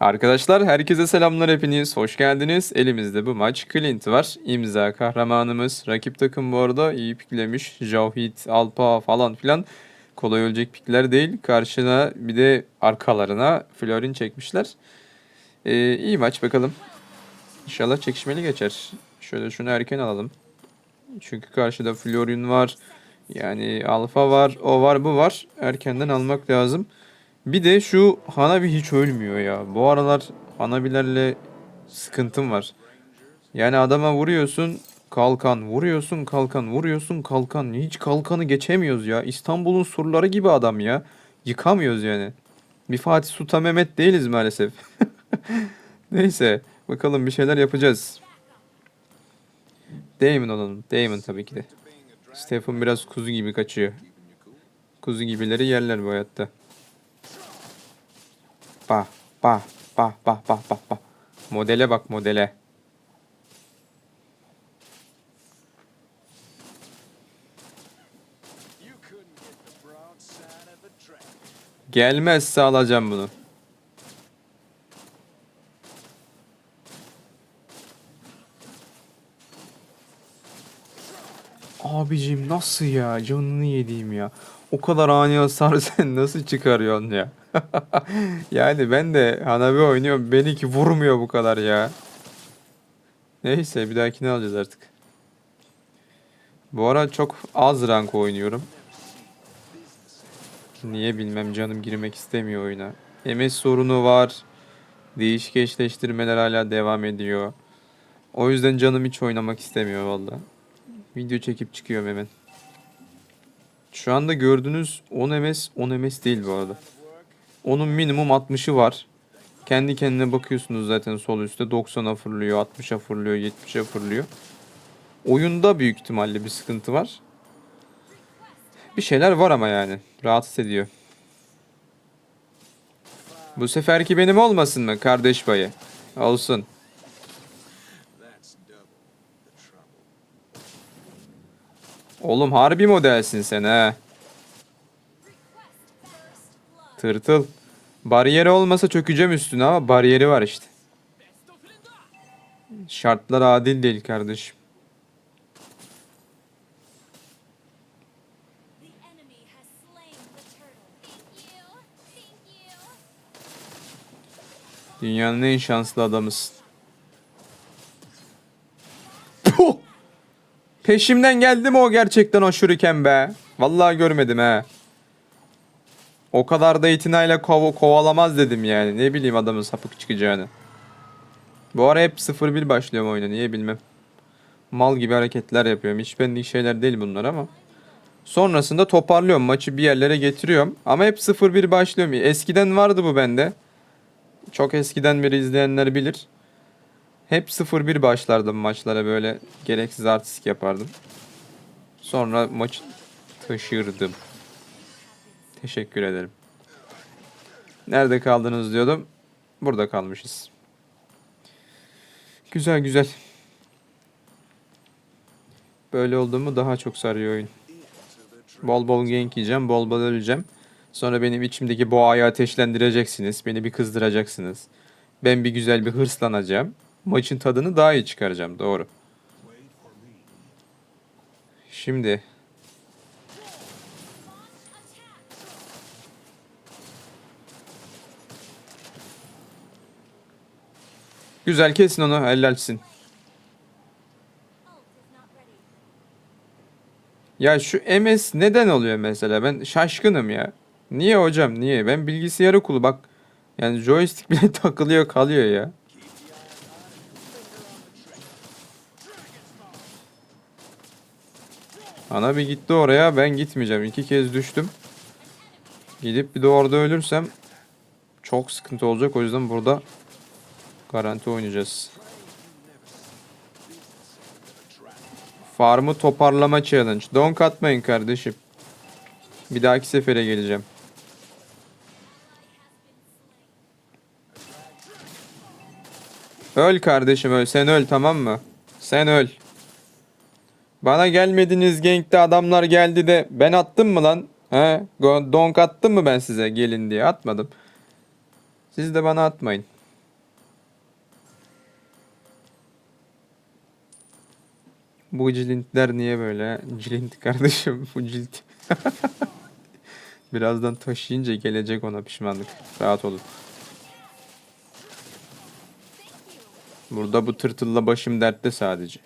Arkadaşlar herkese selamlar hepiniz. Hoş geldiniz. Elimizde bu maç Clint var. İmza kahramanımız. Rakip takım bu arada iyi piklemiş. Jauhit, Alpa falan filan. Kolay ölecek pikler değil. Karşına bir de arkalarına Florin çekmişler. Ee, iyi maç bakalım. İnşallah çekişmeli geçer. Şöyle şunu erken alalım. Çünkü karşıda Florin var. Yani Alfa var. O var bu var. Erkenden almak lazım. Bir de şu Hanabi hiç ölmüyor ya. Bu aralar Hanabilerle sıkıntım var. Yani adama vuruyorsun kalkan, vuruyorsun kalkan, vuruyorsun kalkan. Hiç kalkanı geçemiyoruz ya. İstanbul'un surları gibi adam ya. Yıkamıyoruz yani. Bir Fatih Sultan Mehmet değiliz maalesef. Neyse. Bakalım bir şeyler yapacağız. Damon olalım. Damon tabii ki de. Stephen biraz kuzu gibi kaçıyor. Kuzu gibileri yerler bu hayatta. Bah, bah, bah, bah, bah, bah, bah. Modele bak modele. Gelmezse alacağım bunu. Abicim nasıl ya? Canını yediğim ya. O kadar ani hasar sen nasıl çıkarıyorsun ya? yani ben de Hanabi oynuyorum. Beni ki vurmuyor bu kadar ya. Neyse bir dahakini alacağız artık. Bu ara çok az rank oynuyorum. Niye bilmem canım girmek istemiyor oyuna. MS sorunu var. Değişik eşleştirmeler hala devam ediyor. O yüzden canım hiç oynamak istemiyor valla. Video çekip çıkıyorum hemen. Şu anda gördüğünüz 10 MS 10 MS değil bu arada. Onun minimum 60'ı var. Kendi kendine bakıyorsunuz zaten sol üstte 90'a fırlıyor, 60'a fırlıyor, 70'e fırlıyor. Oyunda büyük ihtimalle bir sıkıntı var. Bir şeyler var ama yani. Rahatsız ediyor. Bu seferki benim olmasın mı kardeş payı? Olsun. Oğlum harbi modelsin sen ha. Tırtıl. Bariyeri olmasa çökeceğim üstüne ama bariyeri var işte. Şartlar adil değil kardeşim. Dünyanın en şanslı adamısın. Puh! Peşimden geldi mi o gerçekten o şuriken be? Vallahi görmedim he. O kadar da itinayla kov kovalamaz dedim yani. Ne bileyim adamın sapık çıkacağını. Bu ara hep 0-1 başlıyorum oyuna niye bilmem. Mal gibi hareketler yapıyorum. Hiç benlik şeyler değil bunlar ama. Sonrasında toparlıyorum. Maçı bir yerlere getiriyorum. Ama hep 0-1 başlıyorum. Eskiden vardı bu bende. Çok eskiden beri izleyenler bilir. Hep 0-1 başlardım maçlara böyle gereksiz artistik yapardım. Sonra maçı taşırdım. Teşekkür ederim. Nerede kaldınız diyordum. Burada kalmışız. Güzel güzel. Böyle oldu mu daha çok sarıyor oyun. Bol bol gank yiyeceğim, bol bol öleceğim. Sonra benim içimdeki boğayı ateşlendireceksiniz. Beni bir kızdıracaksınız. Ben bir güzel bir hırslanacağım. Maçın tadını daha iyi çıkaracağım. Doğru. Şimdi Güzel kesin onu helalsin. Ya şu MS neden oluyor mesela? Ben şaşkınım ya. Niye hocam niye? Ben bilgisayar okulu bak. Yani joystick bile takılıyor kalıyor ya. Ana bir gitti oraya ben gitmeyeceğim. İki kez düştüm. Gidip bir de orada ölürsem çok sıkıntı olacak. O yüzden burada garanti oynayacağız. Farmı toparlama challenge. Donk atmayın kardeşim. Bir dahaki sefere geleceğim. Öl kardeşim öl. Sen öl tamam mı? Sen öl. Bana gelmediniz gankte adamlar geldi de ben attım mı lan? He? Donk attım mı ben size gelin diye atmadım. Siz de bana atmayın. Bu cilintler niye böyle? Cilint kardeşim bu cilt. Birazdan taşıyınca gelecek ona pişmanlık. Rahat olun. Burada bu tırtılla başım dertte sadece.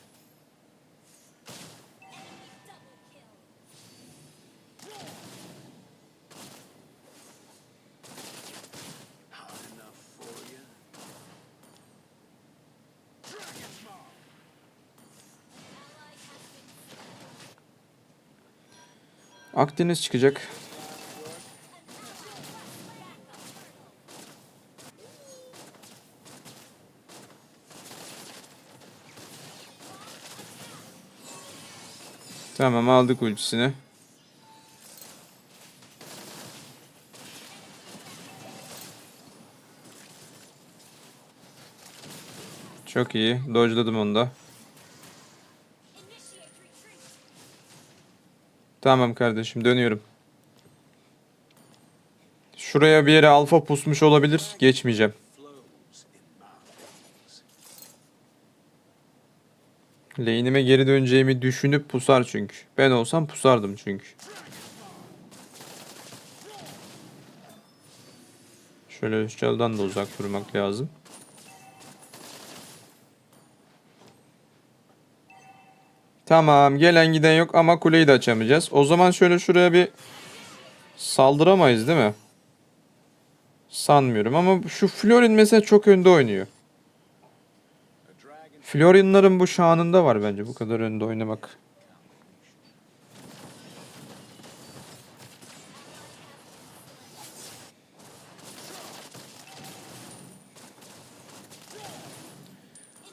Akdeniz çıkacak. Tamam aldık ultisini. Çok iyi. Dodge'ladım onu da. Tamam kardeşim dönüyorum. Şuraya bir yere alfa pusmuş olabilir. Geçmeyeceğim. Lane'ime geri döneceğimi düşünüp pusar çünkü. Ben olsam pusardım çünkü. Şöyle çaldan da uzak durmak lazım. Tamam gelen giden yok ama kuleyi de açamayacağız. O zaman şöyle şuraya bir saldıramayız değil mi? Sanmıyorum ama şu Florin mesela çok önde oynuyor. Florin'ların bu şanında var bence bu kadar önde oynamak.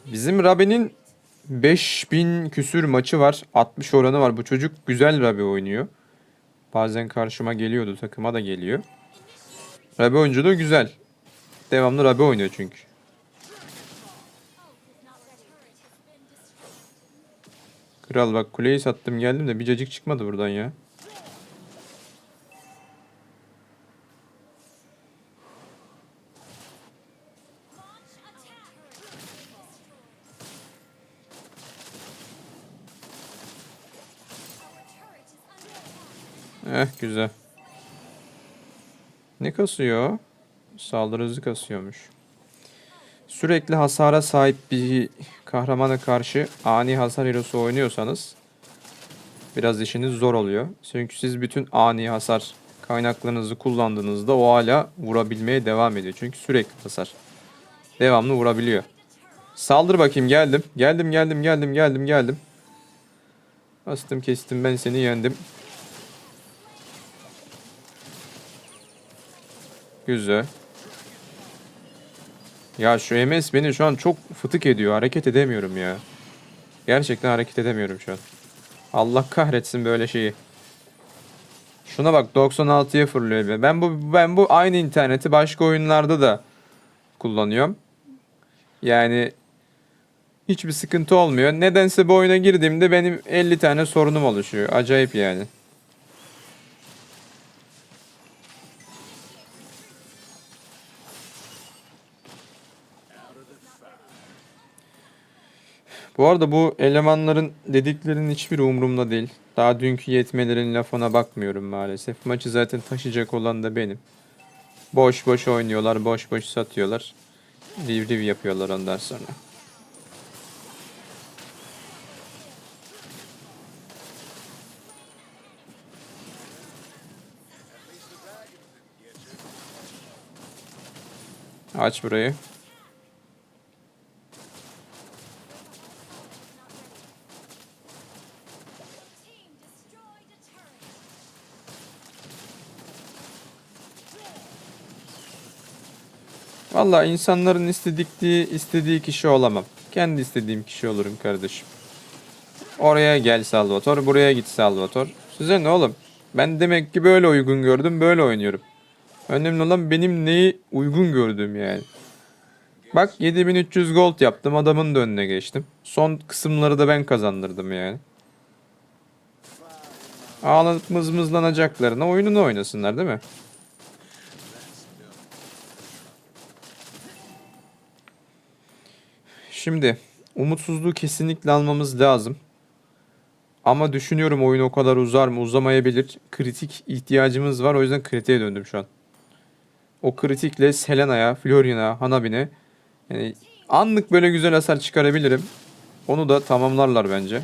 Bizim Rabi'nin 5000 küsür maçı var. 60 oranı var. Bu çocuk güzel Rabi oynuyor. Bazen karşıma geliyordu. Takıma da geliyor. Rabi oyunculuğu güzel. Devamlı Rabi oynuyor çünkü. Kral bak kuleyi sattım geldim de bir cacık çıkmadı buradan ya. Under attack. Eh güzel. Ne kasıyor? Saldırı hızı kasıyormuş. Sürekli hasara sahip bir kahramana karşı ani hasar hero'su oynuyorsanız biraz işiniz zor oluyor. Çünkü siz bütün ani hasar kaynaklarınızı kullandığınızda o hala vurabilmeye devam ediyor. Çünkü sürekli hasar. Devamlı vurabiliyor. Saldır bakayım geldim. Geldim geldim geldim geldim geldim. Bastım kestim ben seni yendim. Güzel. Ya şu MS beni şu an çok fıtık ediyor. Hareket edemiyorum ya. Gerçekten hareket edemiyorum şu an. Allah kahretsin böyle şeyi. Şuna bak 96'ya fırlıyor. be. Ben bu ben bu aynı interneti başka oyunlarda da kullanıyorum. Yani hiçbir sıkıntı olmuyor. Nedense bu oyuna girdiğimde benim 50 tane sorunum oluşuyor. Acayip yani. Bu arada bu elemanların dediklerinin hiçbiri umurumda değil. Daha dünkü yetmelerin lafına bakmıyorum maalesef. Maçı zaten taşıyacak olan da benim. Boş boş oynuyorlar, boş boş satıyorlar. Riv riv yapıyorlar ondan sonra. Aç burayı. Valla insanların istedikliği istediği kişi olamam. Kendi istediğim kişi olurum kardeşim. Oraya gel Salvator, buraya git Salvator. Size ne oğlum? Ben demek ki böyle uygun gördüm, böyle oynuyorum. Önemli olan benim neyi uygun gördüğüm yani. Bak 7300 gold yaptım, adamın da önüne geçtim. Son kısımları da ben kazandırdım yani. Ağlanıp mızmızlanacaklarına oyununu oynasınlar değil mi? Şimdi umutsuzluğu kesinlikle almamız lazım. Ama düşünüyorum oyun o kadar uzar mı uzamayabilir. Kritik ihtiyacımız var o yüzden kritiğe döndüm şu an. O kritikle Selena'ya, Florian'a, Hanabi'ne yani anlık böyle güzel hasar çıkarabilirim. Onu da tamamlarlar bence.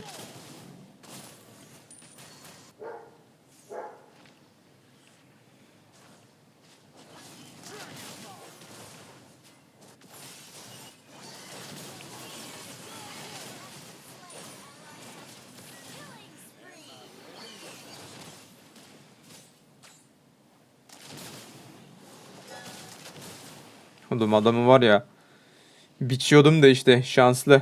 Oğlum adamı var ya. Biçiyordum da işte şanslı.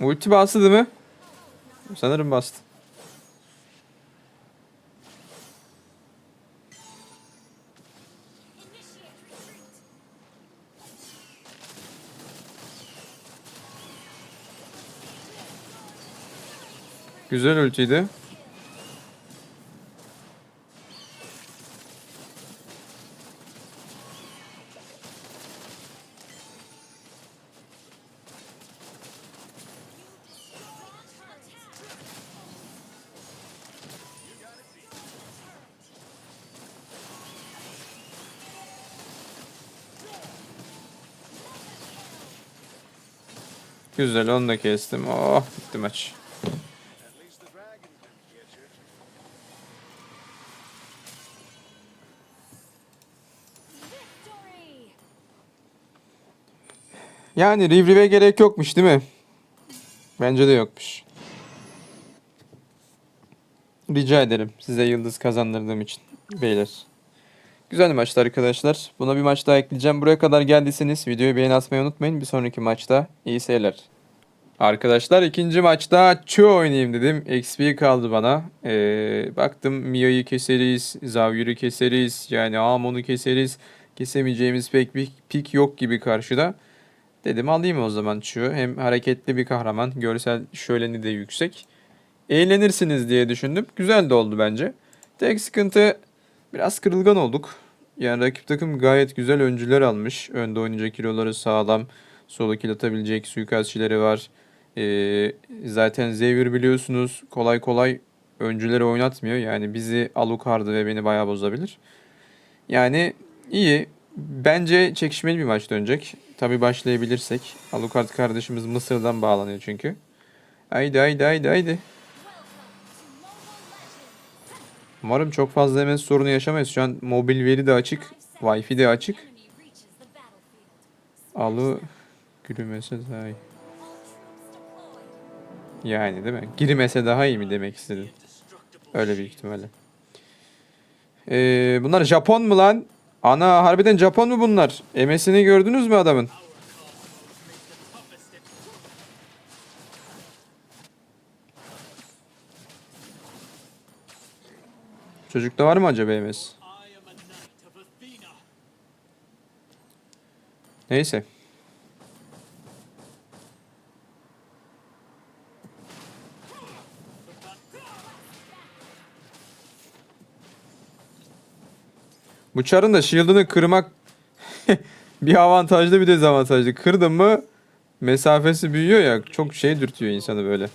Ulti bastı değil mi? Sanırım bastı. Güzel ultiydi. Güzel onu da kestim. Oh bitti maç. Yani Rivrive gerek yokmuş değil mi? Bence de yokmuş. Rica ederim size yıldız kazandırdığım için beyler. Güzel maçtı arkadaşlar. Buna bir maç daha ekleyeceğim. Buraya kadar geldiyseniz videoyu beğeni atmayı unutmayın. Bir sonraki maçta iyi seyirler. Arkadaşlar ikinci maçta Chu oynayayım dedim. XP kaldı bana. Ee, baktım Mia'yı keseriz, Zavyur'u keseriz, yani Amon'u keseriz. Kesemeyeceğimiz pek bir pik yok gibi karşıda. Dedim alayım o zaman Chu. Hem hareketli bir kahraman, görsel şöleni de yüksek. Eğlenirsiniz diye düşündüm. Güzel de oldu bence. Tek sıkıntı biraz kırılgan olduk. Yani rakip takım gayet güzel öncüler almış. Önde oynayacak hero'ları sağlam. Kill atabilecek suikastçileri var. Ee, zaten Xavier biliyorsunuz kolay kolay öncüleri oynatmıyor. Yani bizi alukardı ve beni bayağı bozabilir. Yani iyi. Bence çekişmeli bir maç dönecek. Tabi başlayabilirsek. Alucard kardeşimiz Mısır'dan bağlanıyor çünkü. Haydi haydi haydi haydi. Umarım çok fazla MS sorunu yaşamayız. Şu an mobil veri de açık. Wi-Fi de açık. Alı gürümese daha iyi. Yani değil mi? Girmese daha iyi mi demek istedin? Öyle büyük ihtimalle. Ee, bunlar Japon mu lan? Ana harbiden Japon mu bunlar? MS'ini gördünüz mü adamın? Çocukta var mı acaba MS? Neyse. Bu çarın da shield'ını kırmak bir avantajlı bir dezavantajlı. Kırdın mı mesafesi büyüyor ya çok şey dürtüyor insanı böyle.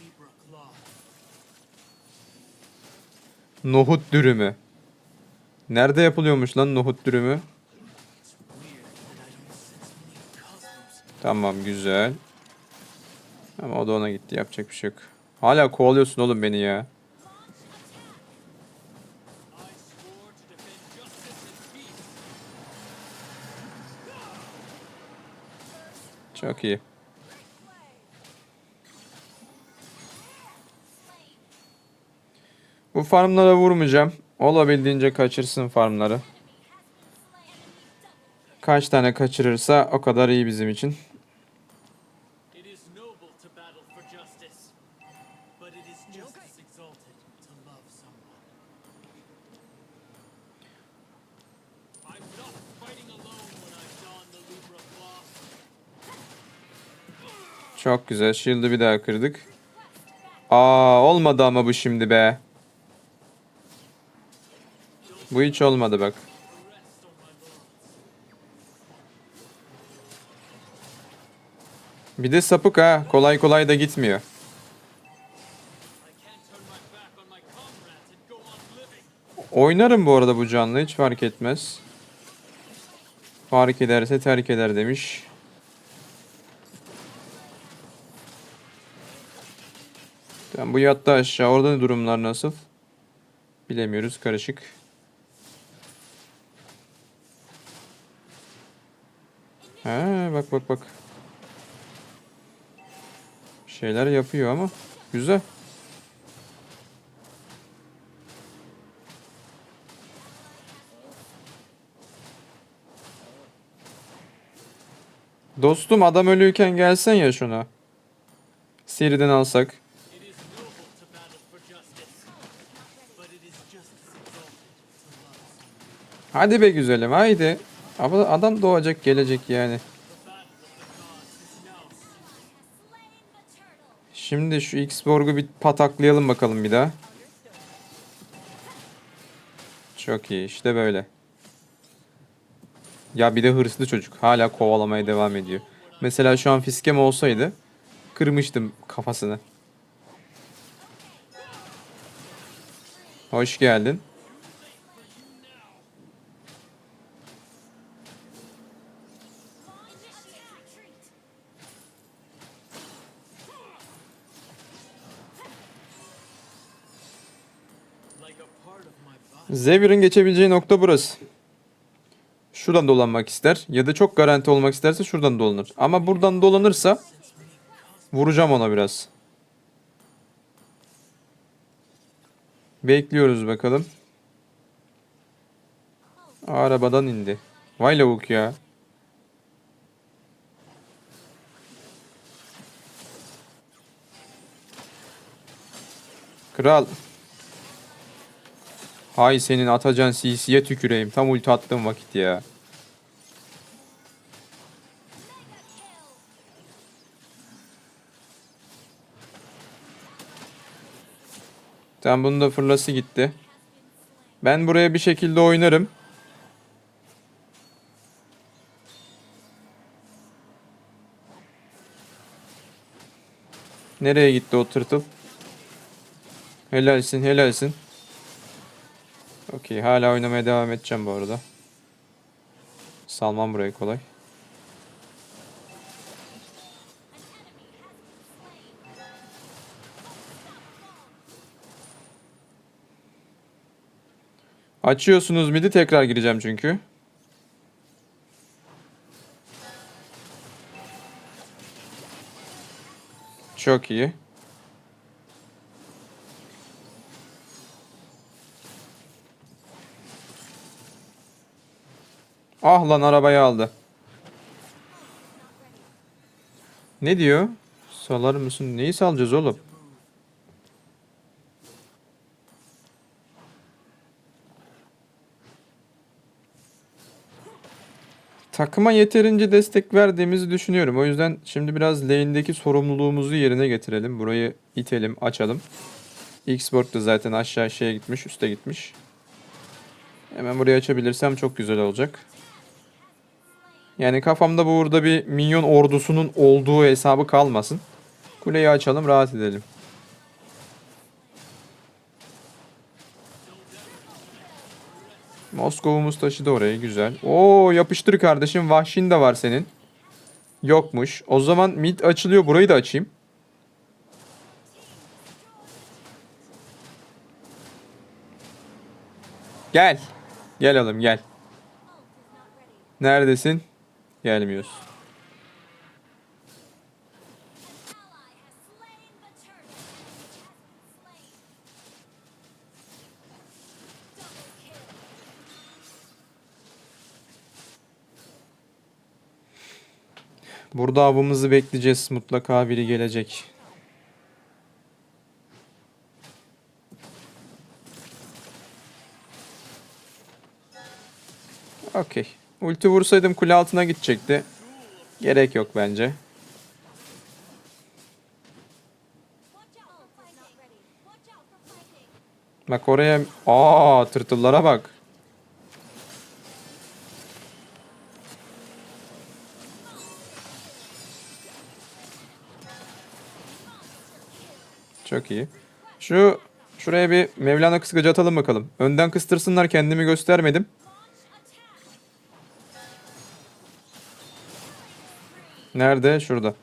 Nohut dürümü. Nerede yapılıyormuş lan nohut dürümü? Tamam güzel. Ama o da ona gitti yapacak bir şey yok. Hala kovalıyorsun oğlum beni ya. Çok iyi. Bu farmlara vurmayacağım. Olabildiğince kaçırsın farmları. Kaç tane kaçırırsa o kadar iyi bizim için. Çok güzel. Shield'ı bir daha kırdık. Aa olmadı ama bu şimdi be. Bu hiç olmadı bak. Bir de sapık ha. Kolay kolay da gitmiyor. Oynarım bu arada bu canlı. Hiç fark etmez. Fark ederse terk eder demiş. Tamam bu yattı aşağı. Orada ne durumlar nasıl? Bilemiyoruz. Karışık. Ha bak bak bak. Şeyler yapıyor ama güzel. Dostum adam ölüyken gelsen ya şuna. Seriden alsak. Hadi be güzelim haydi. Ama adam doğacak gelecek yani. Şimdi şu X-Borg'u bir pataklayalım bakalım bir daha. Çok iyi işte böyle. Ya bir de hırslı çocuk. Hala kovalamaya devam ediyor. Mesela şu an fiskem olsaydı kırmıştım kafasını. Hoş geldin. Xavier'ın geçebileceği nokta burası. Şuradan dolanmak ister ya da çok garanti olmak isterse şuradan dolanır. Ama buradan dolanırsa vuracağım ona biraz. Bekliyoruz bakalım. Arabadan indi. Vay lavuk ya. Kral. Hay senin atacan CC'ye tüküreyim. Tam ulti attığım vakit ya. Tamam bunun da fırlası gitti. Ben buraya bir şekilde oynarım. Nereye gitti o tırtıl? Helalsin helalsin. Okey hala oynamaya devam edeceğim bu arada. Salmam burayı kolay. Açıyorsunuz midi tekrar gireceğim çünkü. Çok iyi. Ah lan arabayı aldı. Ne diyor? Salar mısın? Neyi salacağız oğlum? Takıma yeterince destek verdiğimizi düşünüyorum. O yüzden şimdi biraz lane'deki sorumluluğumuzu yerine getirelim. Burayı itelim, açalım. Xborg da zaten aşağı şeye gitmiş, üste gitmiş. Hemen burayı açabilirsem çok güzel olacak. Yani kafamda burada bir minyon ordusunun olduğu hesabı kalmasın. Kuleyi açalım, rahat edelim. Moskov'umuz taşıdı orayı güzel. Oo yapıştır kardeşim. Vahşin de var senin. Yokmuş. O zaman mid açılıyor. Burayı da açayım. Gel. Gel oğlum gel. Neredesin? Kill. Burada avımızı bekleyeceğiz. Mutlaka biri gelecek. Okey. Ulti vursaydım kule altına gidecekti. Gerek yok bence. Bak oraya... Aa, tırtıllara bak. Çok iyi. Şu şuraya bir Mevlana kıskacı atalım bakalım. Önden kıstırsınlar kendimi göstermedim. Nerede? Şurada.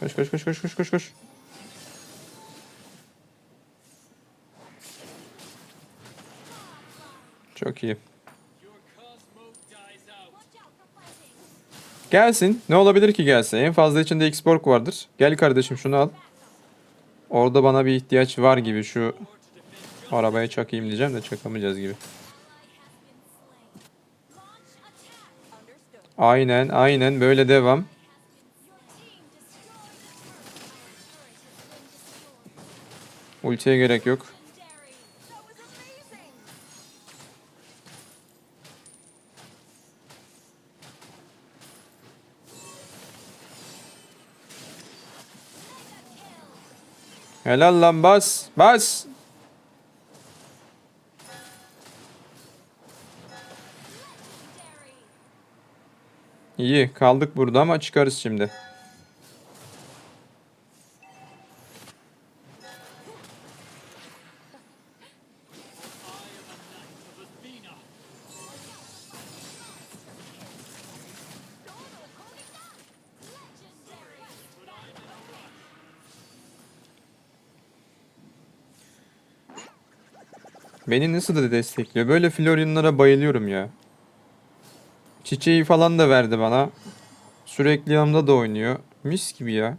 Koş koş koş koş koş koş koş. Çok iyi. Gelsin. Ne olabilir ki gelse? En fazla içinde Xborg vardır. Gel kardeşim şunu al. Orada bana bir ihtiyaç var gibi şu arabaya çakayım diyeceğim de çakamayacağız gibi. Aynen aynen böyle devam. Ultiye gerek yok. Helal lan bas. Bas. İyi kaldık burada ama çıkarız şimdi. Beni nasıl da destekliyor. Böyle Florion'lara bayılıyorum ya. Çiçeği falan da verdi bana. Sürekli yanımda da oynuyor. Mis gibi ya.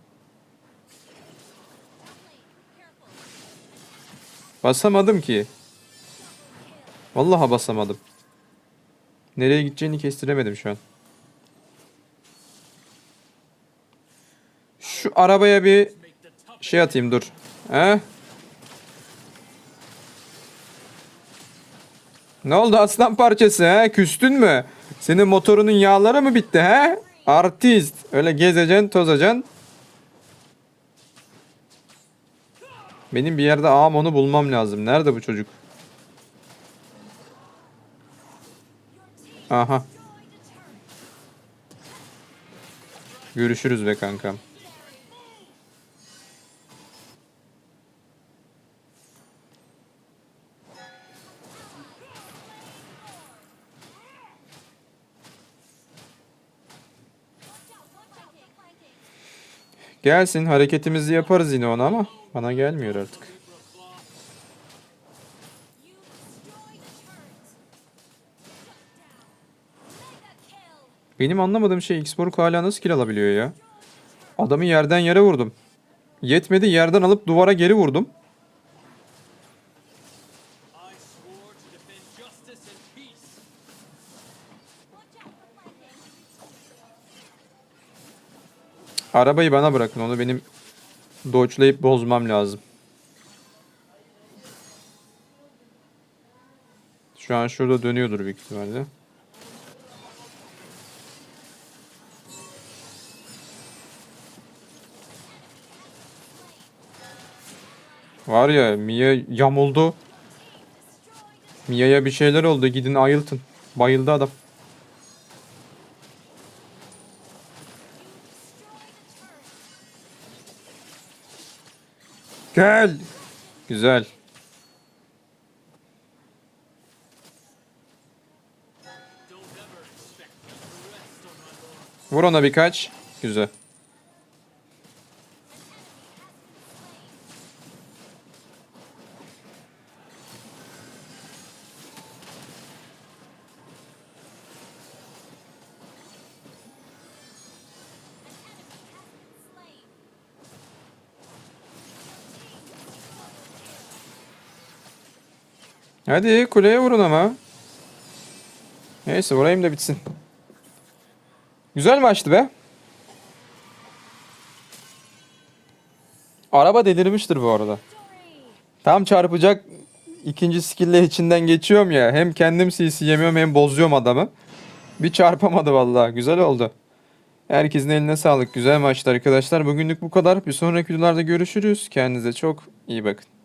Basamadım ki. Vallahi basamadım. Nereye gideceğini kestiremedim şu an. Şu arabaya bir şey atayım dur. He? Ne oldu aslan parçası he? Küstün mü? Senin motorunun yağları mı bitti he? Artist. Öyle gezeceksin, tozacaksın. Benim bir yerde ağam onu bulmam lazım. Nerede bu çocuk? Aha. Görüşürüz be kankam. Gelsin hareketimizi yaparız yine ona ama bana gelmiyor artık. Benim anlamadığım şey Xborg hala nasıl kill alabiliyor ya? Adamı yerden yere vurdum. Yetmedi yerden alıp duvara geri vurdum. Arabayı bana bırakın onu benim dodge'layıp bozmam lazım. Şu an şurada dönüyordur büyük ihtimalle. Var ya Mia yamuldu. Mia'ya bir şeyler oldu. Gidin ayıltın. Bayıldı adam. My laurels. Vur ona birkaç. Güzel. Hadi kuleye vurun ama. Neyse vurayım da bitsin. Güzel maçtı be. Araba delirmiştir bu arada. Tam çarpacak ikinci skill'le içinden geçiyorum ya. Hem kendim CC yemiyorum hem bozuyorum adamı. Bir çarpamadı vallahi. Güzel oldu. Herkesin eline sağlık. Güzel maçtı arkadaşlar. Bugünlük bu kadar. Bir sonraki videolarda görüşürüz. Kendinize çok iyi bakın.